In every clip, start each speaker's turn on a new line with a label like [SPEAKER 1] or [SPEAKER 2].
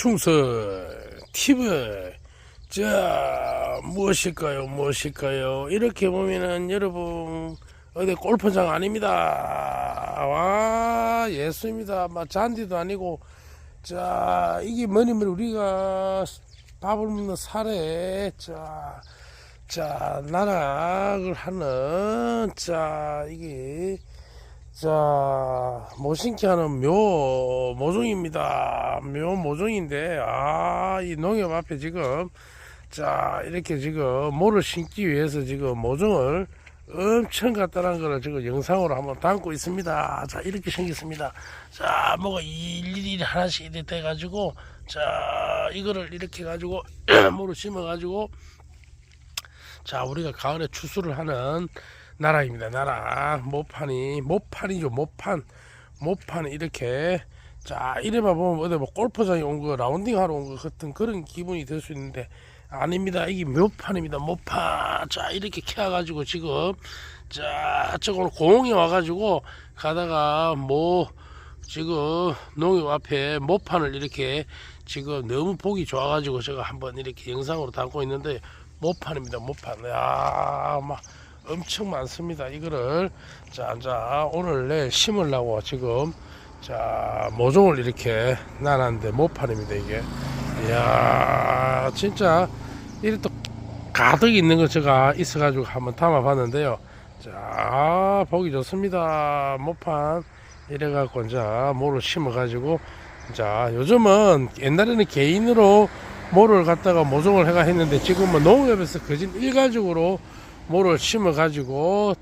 [SPEAKER 1] 충성 팁을. 자 무엇일까요? 무엇일까요? 이렇게 보면은 여러분 어디 골프장 아닙니다. 와 예수입니다. 막 잔디도 아니고. 자 이게 뭐냐면 우리가 밥을 먹는 사례 자, 자 나락을 하는 자 이게 자, 모신케 하는 묘 모종입니다. 묘 모종인데, 아, 이 농협 앞에 지금, 자, 이렇게 지금 모를 심기 위해서 지금 모종을 엄청 갖다란 거를 지금 영상으로 한번 담고 있습니다. 자, 이렇게 생겼습니다. 자, 뭐가 일일이 하나씩 이렇게 돼가지고, 자, 이거를 이렇게 가지고, 모를 심어가지고, 자, 우리가 가을에 추수를 하는 나라입니다. 나라. 모판이, 모판이죠. 모판. 모판 이렇게. 자, 이래만 보면 어디 뭐 골프장에 온 거, 라운딩 하러 온거 같은 그런 기분이 들 수 있는데, 아닙니다. 이게 묘판입니다. 모판. 자, 이렇게 캐가지고 지금, 자, 저걸 공에 와가지고 가다가 뭐, 지금 농협 앞에 모판을 이렇게 지금 너무 보기 좋아가지고 제가 한번 이렇게 영상으로 담고 있는데 모판입니다 모판 야, 막 엄청 많습니다. 이거를 자, 자 오늘 내일 심으려고 지금 자 모종을 이렇게 나눴는데 모판입니다 이게. 이야 진짜 이렇게 또 가득 있는 거 제가 있어가지고 한번 담아봤는데요. 자 보기 좋습니다. 모판. 이래갖고 이제 모를 심어가지고 자 요즘은 옛날에는 개인으로 모를 갖다가 모종을 해가 했는데 지금은 농협에서 거진 일가족으로 모를 심어 가지고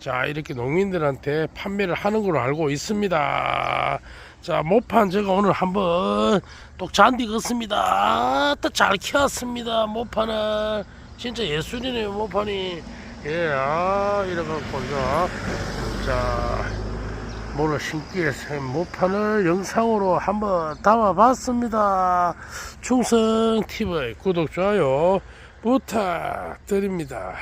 [SPEAKER 1] 자 이렇게 농민들한테 판매를 하는 걸로 알고 있습니다. 자 모판 제가 오늘 한번 또 잔디 걷습니다. 또 잘 키웠습니다 모판을. 진짜 예술이네요 모판이. 예아 이래갖고 자 모를 신기에 생 모판을 영상으로 한번 담아봤습니다. 충성TV 구독, 좋아요 부탁드립니다.